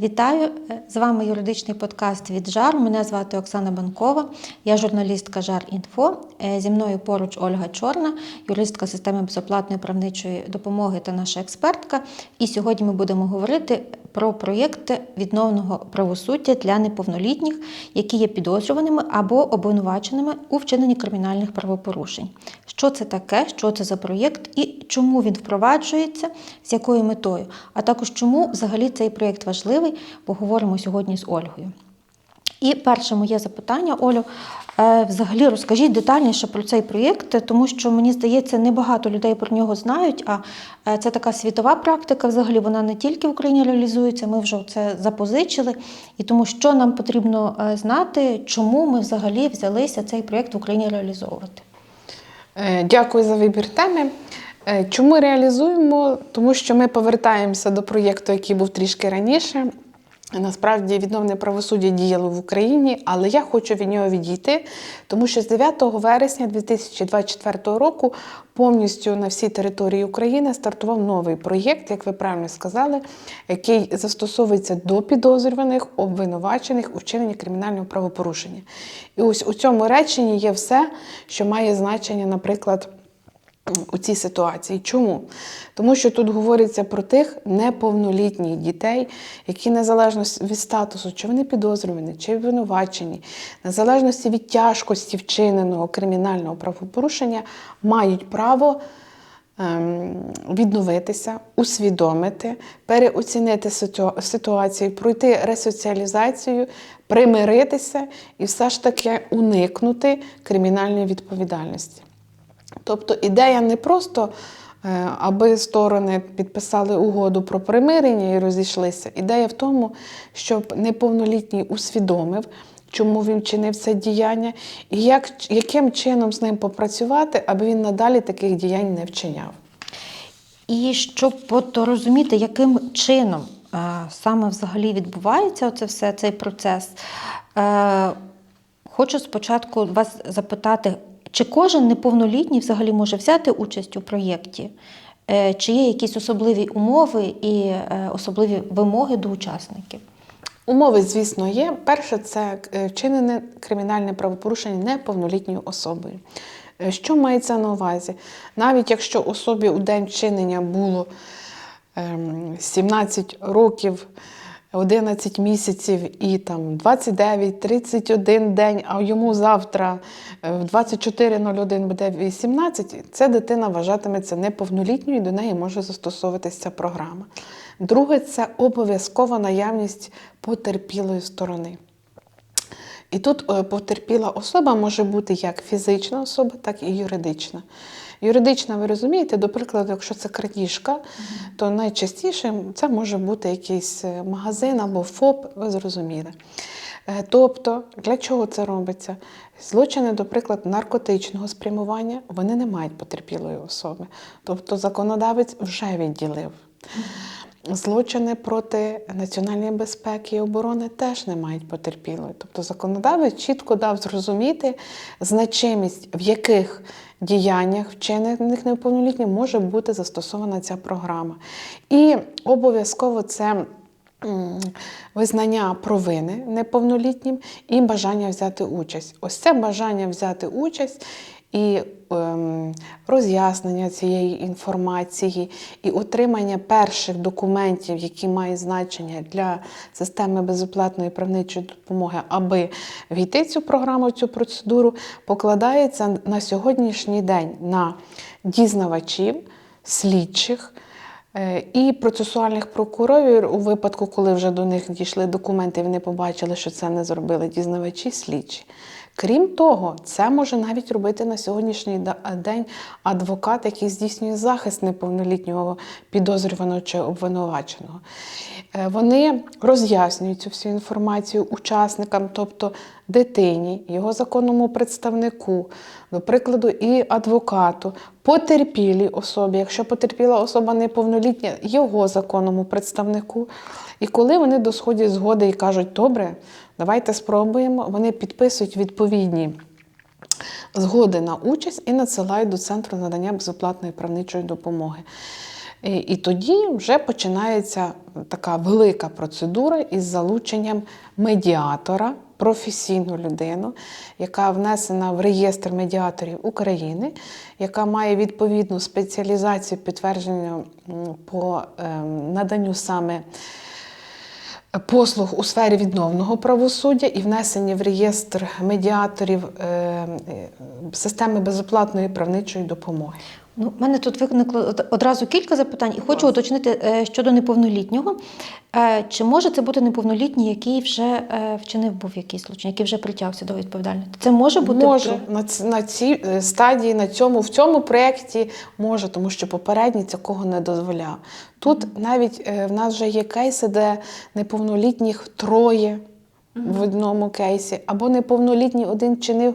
Вітаю! З вами юридичний подкаст від ЖАР. Мене звати Оксана Банкова, я журналістка ЖАР Інфо. Е, Зі мною поруч Ольга Чорна, юристка системи безоплатної правничої допомоги та наша експертка. І сьогодні ми будемо говорити про проєкти відновного правосуддя для неповнолітніх, які є підозрюваними або обвинуваченими у вчиненні кримінальних правопорушень. Що це таке, що це за проєкт і чому він впроваджується, з якою метою, а також чому взагалі цей проєкт важливий, поговоримо сьогодні з Ольгою. І перше моє запитання, Олю, е, взагалі розкажіть детальніше про цей проєкт, тому що мені здається, небагато людей про нього знають. А е, це така світова практика. Взагалі вона не тільки в Україні реалізується. Ми вже це запозичили. І тому що нам потрібно е, знати, чому ми взагалі взялися цей проєкт в Україні реалізовувати. Дякую за вибір теми. Е, Чому реалізуємо? Тому що ми повертаємося до проєкту, який був трішки раніше. Насправді відновне правосуддя діяло в Україні, але я хочу від нього відійти, тому що з 9 вересня 2024 року повністю на всій території України стартував новий проєкт, як ви правильно сказали, який застосовується до підозрюваних, обвинувачених у вчиненні кримінального правопорушення. І ось у цьому реченні є все, що має значення, наприклад у цій ситуації. Чому? Тому що тут говориться про тих неповнолітніх дітей, які незалежно від статусу, чи вони підозрювані, чи обвинувачені, незалежності від тяжкості вчиненого кримінального правопорушення, мають право ем, відновитися, усвідомити, переоцінити ситуацію, пройти ресоціалізацію, примиритися і все ж таки уникнути кримінальної відповідальності. Тобто ідея не просто, е, аби сторони підписали угоду про примирення і розійшлися. Ідея в тому, щоб неповнолітній усвідомив, чому він чинив це діяння, і як, яким чином з ним попрацювати, аби він надалі таких діянь не вчиняв. І щоб от розуміти, яким чином е, саме взагалі відбувається оце все, цей процес, е, хочу спочатку вас запитати, чи кожен неповнолітній взагалі може взяти участь у проєкті? Е, Чи є якісь особливі умови і е, особливі вимоги до учасників? Умови, звісно, є. Перше, це е, вчинене кримінальне правопорушення неповнолітньою особою. Що мається на увазі? Навіть якщо особі у день вчинення було ем, 17 років, 11 місяців і там 29, 31 день, а йому завтра е, в 24.01 буде 18, ця дитина вважатиметься неповнолітньою і до неї може застосовуватися ця програма. Друге, це обов'язкова наявність потерпілої сторони. І тут е, потерпіла особа може бути як фізична особа, так і юридична. Юридична, ви розумієте, до прикладу, якщо це крадіжка, то найчастіше це може бути якийсь е, магазин або ФОП, ви зрозуміли. Е, Тобто, для чого це робиться? Злочини, до прикладу, наркотичного спрямування, вони не мають потерпілої особи. Тобто законодавець вже відділив. Злочини проти національної безпеки і оборони теж не мають потерпілої. Тобто законодавець чітко дав зрозуміти значимість, в яких діяннях вчинених неповнолітніх може бути застосована ця програма. І обов'язково це визнання провини неповнолітнім і бажання взяти участь. Ось це бажання взяти участь і ем, роз'яснення цієї інформації, і отримання перших документів, які мають значення для системи безоплатної правничої допомоги, аби війти цю програму, цю процедуру, покладається на сьогоднішній день на дізнавачів, слідчих. Е, І процесуальних прокурорів у випадку, коли вже до них дійшли документи, вони побачили, що це не зробили дізнавачі, слідчі. Крім того, це може навіть робити на сьогоднішній день адвокат, який здійснює захист неповнолітнього підозрюваного чи обвинуваченого. Е, Вони роз'яснюють цю всю інформацію учасникам, тобто дитині, його законному представнику, до прикладу, і адвокату, потерпілій особі, якщо потерпіла особа неповнолітня, його законному представнику. І коли вони досходять згоди і кажуть, добре, давайте спробуємо, вони підписують відповідні згоди на участь і надсилають до центру надання безоплатної правничої допомоги. І, тоді вже починається така велика процедура із залученням медіатора, професійну людину, яка внесена в реєстр медіаторів України, яка має відповідну спеціалізацію підтвердження по ем, наданню саме послуг у сфері відновного правосуддя і внесені в реєстр медіаторів е, е, системи безоплатної правничої допомоги. Ну, в мене тут виникло одразу кілька запитань, і хочу уточнити е, щодо неповнолітнього. Е, Чи може це бути неповнолітній, який вже е, вчинив був якийсь злочин, який вже притягся до відповідальності? Це може бути може на, на цій стадії, на цьому в цьому проєкті може, тому що попередній цього не дозволяв. Тут навіть в нас вже є кейси, де неповнолітніх троє. В одному кейсі, або неповнолітній один чинив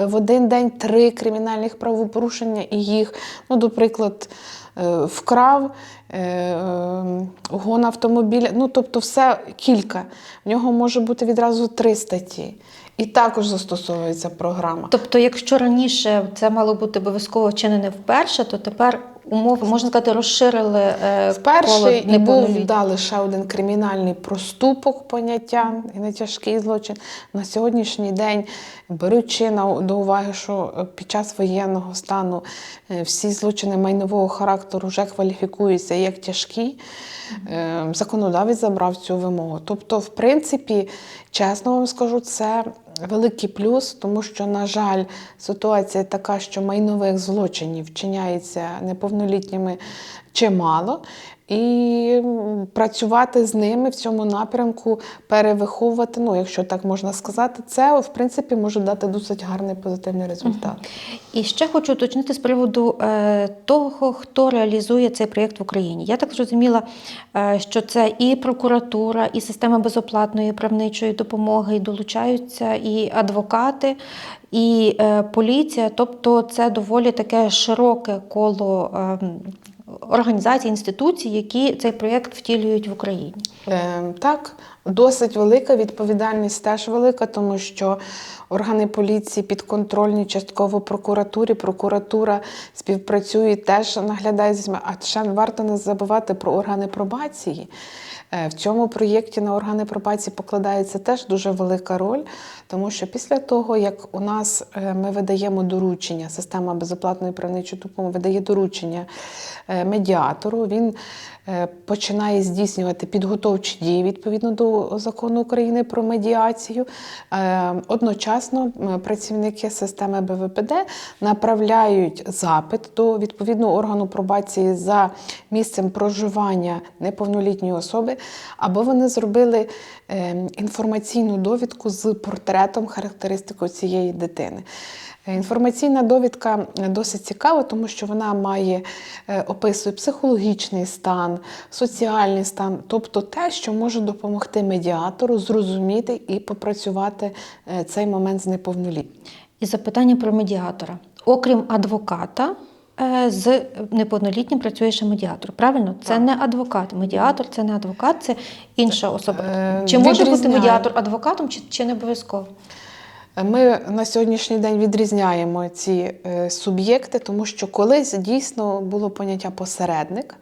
е, в один день три кримінальних правопорушення і їх, ну, до приклад, е, вкрав, е, е, автомобіля. Ну, тобто, все кілька. В нього може бути відразу три статті. І також застосовується програма. Тобто, якщо раніше це мало бути обов'язково вчинене вперше, то тепер умови, можна сказати, розширили е, Вперше і був да, лише один кримінальний проступок поняття і не тяжкий злочин. На сьогоднішній день, беручи на, до уваги, що е, під час воєнного стану е, всі злочини майнового характеру вже кваліфікуються як тяжкі, е, законодавець забрав цю вимогу. Тобто, в принципі, чесно вам скажу, це великий плюс, тому що, на жаль, ситуація така, що майнових злочинів вчиняється неповнолітніми чимало. І працювати з ними в цьому напрямку, перевиховувати, ну, якщо так можна сказати, це в принципі може дати досить гарний позитивний результат. І ще хочу уточнити з приводу е, того, хто реалізує цей проєкт в Україні. Я так зрозуміла, е, що це і прокуратура, і система безоплатної правничої допомоги, і долучаються і адвокати, і е, поліція. Тобто це доволі таке широке коло е, організацій, інституцій, які цей проєкт втілюють в Україні. Е, так, досить велика відповідальність теж велика, тому що органи поліції підконтрольні частково прокуратурі. Прокуратура співпрацює теж наглядає з. А ще варто не забувати про органи пробації. Е, В цьому проєкті на органи пробації покладається теж дуже велика роль, тому що після того, як у нас е, ми видаємо доручення, система безоплатної правничої допомоги видає доручення е, медіатору, він починає здійснювати підготовчі дії відповідно до закону України про медіацію. Е, Одночасно працівники системи БВПД направляють запит до відповідного органу пробації за місцем проживання неповнолітньої особи, або вони зробили е, інформаційну довідку з портретом характеристикою цієї дитини. Інформаційна довідка досить цікава, тому що вона має е, описує психологічний стан, соціальний стан, тобто те, що може допомогти медіатору зрозуміти і попрацювати е, цей момент з неповнолітнім. І запитання про медіатора. Окрім адвоката, е, з неповнолітнім працює ще медіатор. Правильно? Це Так. не адвокат. Медіатор це не адвокат, це інша особа. Чи може бути медіатор адвокатом, чи, чи не обов'язково? Ми на сьогоднішній день відрізняємо ці е, суб'єкти, тому що колись дійсно було поняття посередник.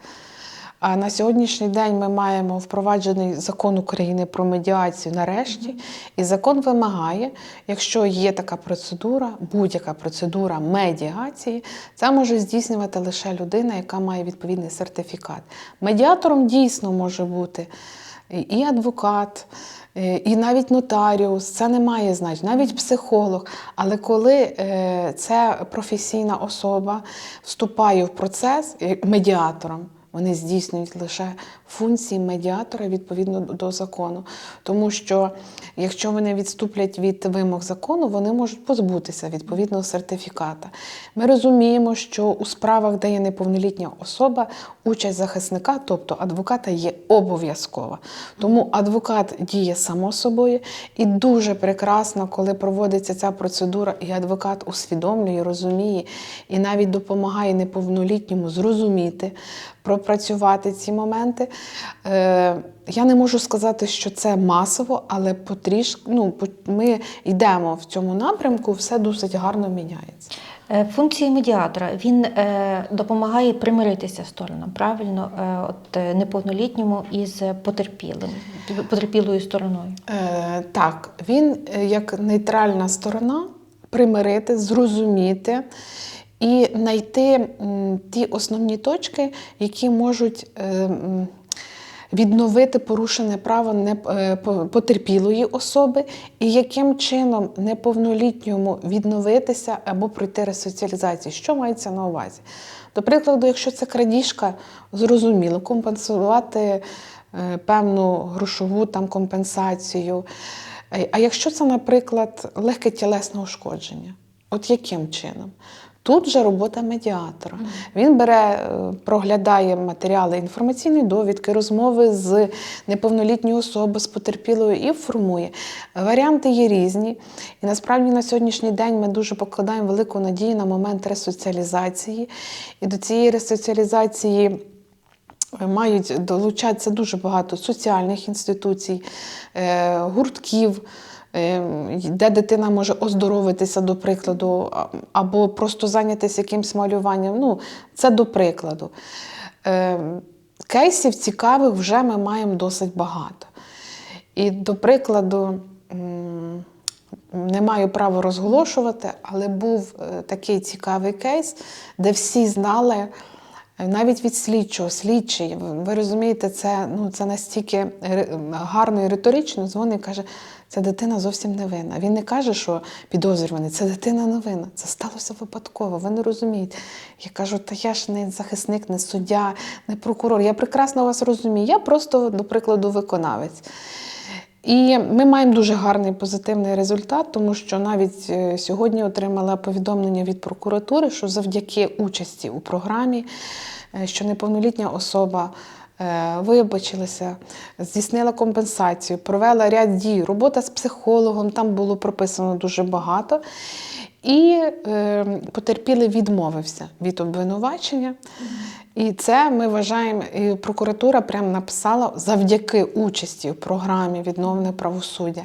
А на сьогоднішній день ми маємо впроваджений закон України про медіацію нарешті. І закон вимагає, якщо є така процедура, будь-яка процедура медіації, це може здійснювати лише людина, яка має відповідний сертифікат. Медіатором дійсно може бути і адвокат, е, і навіть нотаріус, це не має значення, навіть психолог. Але коли ця професійна особа вступає в процес е, медіатором, вони здійснюють лише функції медіатора відповідно до закону. Тому що якщо вони відступлять від вимог закону, вони можуть позбутися відповідного сертифіката. Ми розуміємо, що у справах, де є неповнолітня особа, участь захисника, тобто адвоката, є обов'язкова. Тому адвокат діє само собою, і дуже прекрасно, коли проводиться ця процедура, і адвокат усвідомлює, розуміє і навіть допомагає неповнолітньому зрозуміти, пропрацювати ці моменти. Е, я не можу сказати, що це масово, але потрішки, ну, ми йдемо в цьому напрямку, все досить гарно міняється. Е, Функції медіатора він е, допомагає примиритися сторонам, правильно, Е, от неповнолітньому із потерпілим, потерпілою стороною. Е, так, він як нейтральна сторона примирити, зрозуміти і знайти м, ті основні точки, які можуть е, відновити порушене право не, е, потерпілої особи, і яким чином неповнолітньому відновитися або пройти ресоціалізацію. Що мається на увазі? До прикладу, якщо це крадіжка, зрозуміло, компенсувати е, певну грошову там, компенсацію. Е, А якщо це, наприклад, легке тілесне ушкодження, от яким чином? Тут же робота медіатора. Він бере, е, проглядає матеріали інформаційної довідки, розмови з неповнолітньою особою, з потерпілою і формує. Варіанти є різні. І насправді на сьогоднішній день ми дуже покладаємо велику надію на момент ресоціалізації. І до цієї ресоціалізації мають долучатися дуже багато соціальних інституцій, е, гуртків, е, де дитина може оздоровитися, до прикладу, або просто зайнятися якимось малюванням. Ну, це до прикладу. Е, Кейсів цікавих вже ми маємо досить багато. І, до прикладу, не маю права розголошувати, але був е, такий цікавий кейс, де всі знали, е, навіть від слідчого, слідчий, ви розумієте, це, ну, це настільки гарно і риторично, дзвонить і каже, ця дитина зовсім не винна. Він не каже, що підозрюваний, це дитина не винна. Це сталося випадково, ви не розумієте. Я кажу, та я ж не захисник, не суддя, не прокурор. Я прекрасно вас розумію. Я просто, до прикладу, виконавець. І ми маємо дуже гарний позитивний результат, тому що навіть е, сьогодні отримала повідомлення від прокуратури, що завдяки участі у програмі, е, що неповнолітня особа вибачилася, здійснила компенсацію, провела ряд дій, робота з психологом, там було прописано дуже багато. І е, потерпілий відмовився від обвинувачення. І це ми вважаємо, і прокуратура прямо написала завдяки участі в програмі відновлення правосуддя.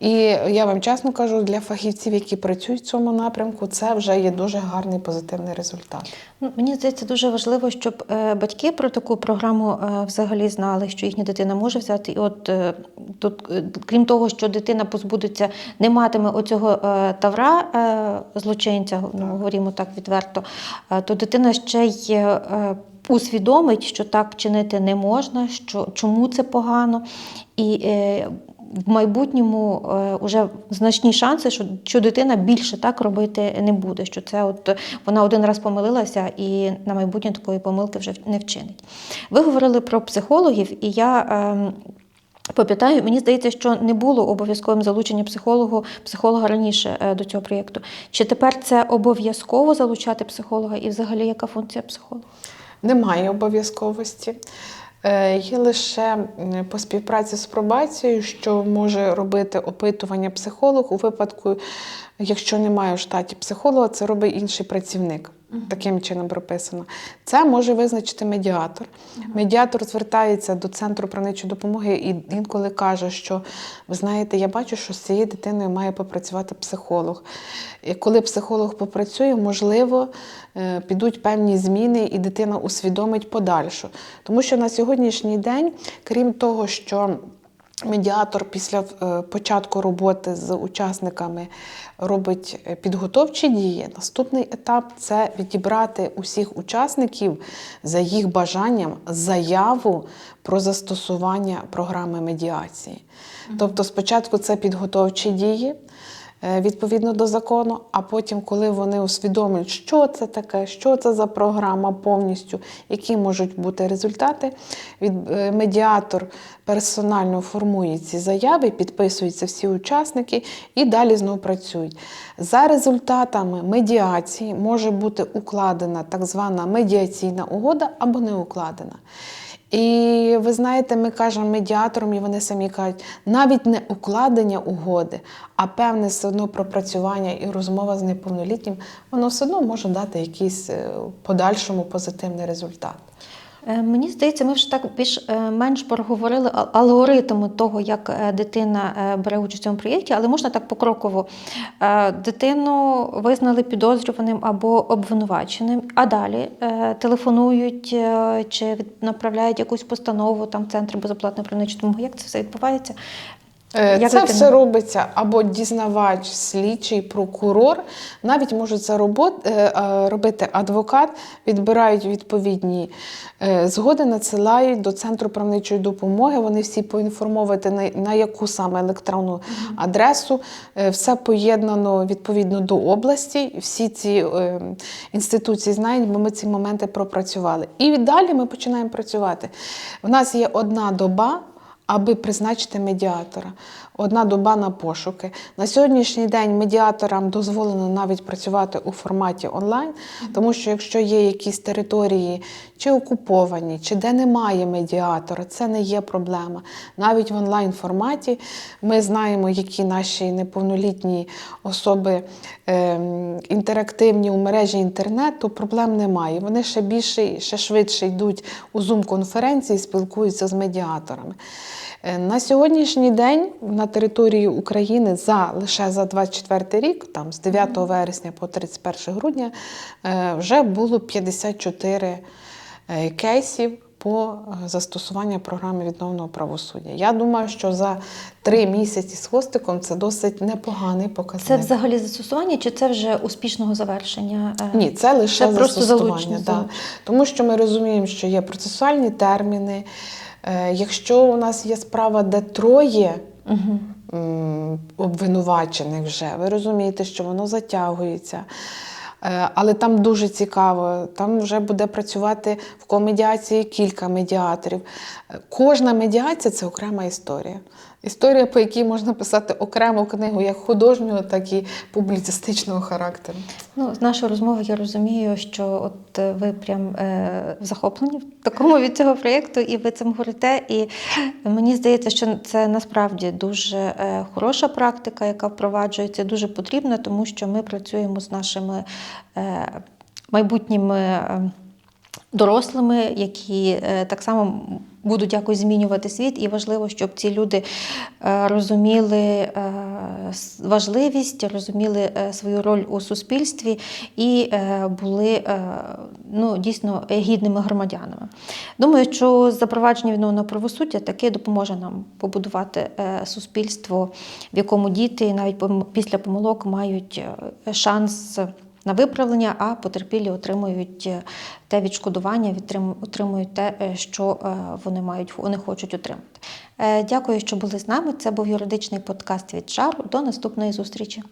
І я вам чесно кажу, для фахівців, які працюють в цьому напрямку, це вже є дуже гарний позитивний результат. Ну, Мені здається, дуже важливо, щоб е, батьки про таку програму е, взагалі знали, що їхня дитина може взяти. І от е, тут, крім того, що дитина позбудеться, не матиме оцього тавра злочинця, ну, говоримо так відверто, то дитина ще й усвідомить, що так чинити не можна, що чому це погано. І е, в майбутньому е, вже значні шанси, що, що дитина більше так робити не буде. Що це от вона один раз помилилася і на майбутнє такої помилки вже не вчинить. Ви говорили про психологів, і я. ем, Пам'ятаю, мені здається, що не було обов'язковим залучення психологу, психолога раніше е, до цього проєкту. Чи тепер це обов'язково залучати психолога і взагалі яка функція психолога? Немає обов'язковості. Е, Є лише по співпраці з пробацією, що може робити опитування психолог у випадку, якщо немає в штаті психолога, це робить інший працівник. Таким чином прописано. Це може визначити медіатор. Медіатор звертається до центру правничої допомоги і інколи каже, що ви знаєте, я бачу, що з цією дитиною має попрацювати психолог. І коли психолог попрацює, можливо, е, підуть певні зміни, і дитина усвідомить подальшу. Тому що на сьогоднішній день, крім того, що Медіатор після е, початку роботи з учасниками робить е, підготовчі дії. Наступний етап це відібрати усіх учасників за їх бажанням заяву про застосування програми медіації. Тобто, спочатку це підготовчі дії. Е, Відповідно до закону, а потім, коли вони усвідомлюють, що це таке, що це за програма повністю, які можуть бути результати, від е, медіатор персонально формує ці заяви, підписуються всі учасники і далі знову працюють. За результатами медіації може бути укладена так звана медіаційна угода або не укладена. І ви знаєте, ми кажемо медіаторам, і вони самі кажуть, навіть не укладення угоди, а певне все одно пропрацювання і розмова з неповнолітнім, воно все одно може дати якийсь е, подальшому позитивний результат. Е, Мені здається, ми вже так більш-менш проговорили алгоритми того, як е, дитина е, бере участь у цьому проєкті, але можна так покроково. Е, Дитину визнали підозрюваним або обвинуваченим, а далі е, телефонують е, чи направляють якусь постанову там в центр безоплатної правничі допомоги. Як це все відбувається? Е, Як Це все робиться або дізнавач, слідчий, прокурор. Навіть можуть це робот, е, е, робити адвокат, відбирають відповідні згоди, надсилають до центру правничої допомоги. Вони всі поінформувати на, яку саме електронну адресу. Все поєднано відповідно до області. Всі ці інституції знають, бо ми ці моменти пропрацювали. І далі ми починаємо працювати. У нас є одна доба аби призначити медіатора. Одна доба на пошуки. На сьогоднішній день медіаторам дозволено навіть працювати у форматі онлайн, тому що якщо є якісь території чи окуповані, чи де немає медіатора, це не є проблема. Навіть в онлайн форматі ми знаємо, які наші неповнолітні особи ем, інтерактивні у мережі інтернету, проблем немає. Вони ще більше, ще швидше йдуть у Zoom-конференції, спілкуються з медіаторами. Е, На сьогоднішній день на території України за лише за 24 рік, там з 9 вересня по 31 грудня, е, вже було 54 е, кейсів по застосуванню програми відновленого правосуддя. Я думаю, що за три місяці з хвостиком це досить непоганий показник. Це взагалі застосування, чи це вже успішного завершення? Ні, це лише Це застосування. залучення, Да. Тому що ми розуміємо, що є процесуальні терміни. Е, Якщо у нас є справа, де троє угу. обвинувачених вже, ви розумієте, що воно затягується. Е, Але там дуже цікаво, там вже буде працювати в комедіації кілька медіаторів. Е, Кожна медіація це окрема історія. Історія, по якій можна писати окрему книгу, як художнього, так і публіцистичного характеру. Ну, з нашої розмови я розумію, що от е, ви прям е, захоплені в такому від цього проєкту, і ви цим говорите. І мені здається, що це насправді дуже е, хороша практика, яка впроваджується, дуже потрібна, тому що ми працюємо з нашими е, майбутніми. е, Дорослими, які е, так само будуть якось змінювати світ, і важливо, щоб ці люди е, розуміли е, важливість, розуміли е, свою роль у суспільстві і були ну, дійсно гідними громадянами. Думаю, що запровадження відновленого правосуддя таки допоможе нам побудувати суспільство, в якому діти навіть після помилок мають шанс. На виправлення, а потерпілі отримують е, те відшкодування, отримують те, е, що е, вони мають, вони хочуть отримати. Дякую, що були з нами. Це був юридичний подкаст від Шару. До наступної зустрічі.